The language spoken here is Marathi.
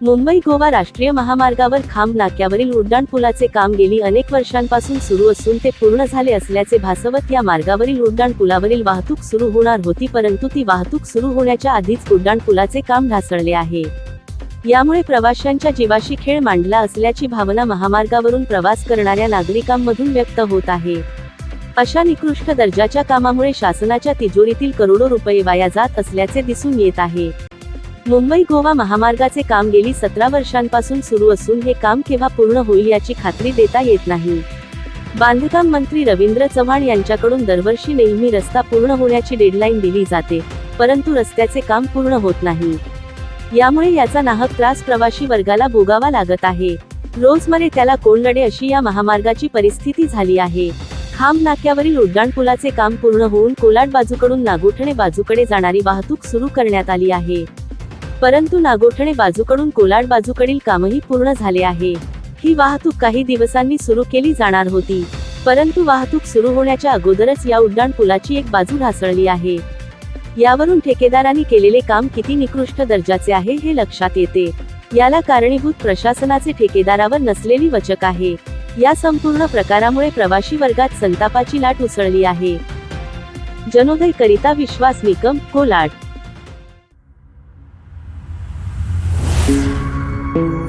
मुंबई गोवा राष्ट्रीय महामार्गावर खांब नाक्यावरील उड्डाणपुलाचे काम गेली अनेक वर्षांपासून सुरू असून ते पूर्ण झाले असल्याचे भासवत या मार्गावरील उड्डाणपुलावरील वाहतूक सुरू होणार होती परंतु ती वाहतूक सुरू होण्याच्या आधीच उड्डाणपुलाचे काम ढासळले आहे. यामुळे प्रवाशांच्या जीवाशी खेळ मांडला असल्याची भावना महामार्गावरून प्रवास करणाऱ्या नागरिकांमधून व्यक्त होत आहे. अशा निकृष्ट दर्जाच्या कामामुळे शासनाच्या तिजोरीतील करोडो रुपये वाया जात असल्याचे दिसून येत आहे. मुंबई गोवा महामार्गाचे काम गेली सतरा वर्षांपासून सुरू असून हे काम केव्हा पूर्ण होईल याची खात्री देता येत नाही. बांधकाम मंत्री रवींद्र चव्हाण यांच्याकडून दरवर्षी नेहमी रस्ता पूर्ण होण्याची डेडलाईन दिली जाते परंतु रस्त्याचे काम पूर्ण होत नाही. यामुळे याचा नाहक त्रास प्रवाशी वर्गाला भोगावा लागत आहे. रोजमध्ये त्याला कोण लढे अशी या महामार्गाची परिस्थिती झाली आहे. खांब नाक्यावरील उड्डाणपुलाचे काम पूर्ण होऊन कोलाड बाजूकडून नागोठणे बाजूकडे जाणारी वाहतूक सुरू करण्यात आली आहे. परंतु नागोठणे बाजूकडून कोलाड बाजूकडील कामही पूर्ण झाले आहे. ही वाहतूक काही दिवसांनी सुरू केली जाणार होती. परंतु वाहतूक सुरू होण्याच्या अगोदरच या उड्डाण पुलाची एक बाजू ढासळली आहे. यावरून ठेकेदारांनी केलेले काम किती निकृष्ट दर्जाचे आहे हे लक्षात येते. याला कारणीभूत प्रशासनाचे ठेकेदारावर नसलेली वचक आहे. या संपूर्ण प्रकारामुळे प्रवाशी वर्गात संतापाची लाट उसळली आहे. जनोदय करिता विश्वास निकम कोलाड. thank you.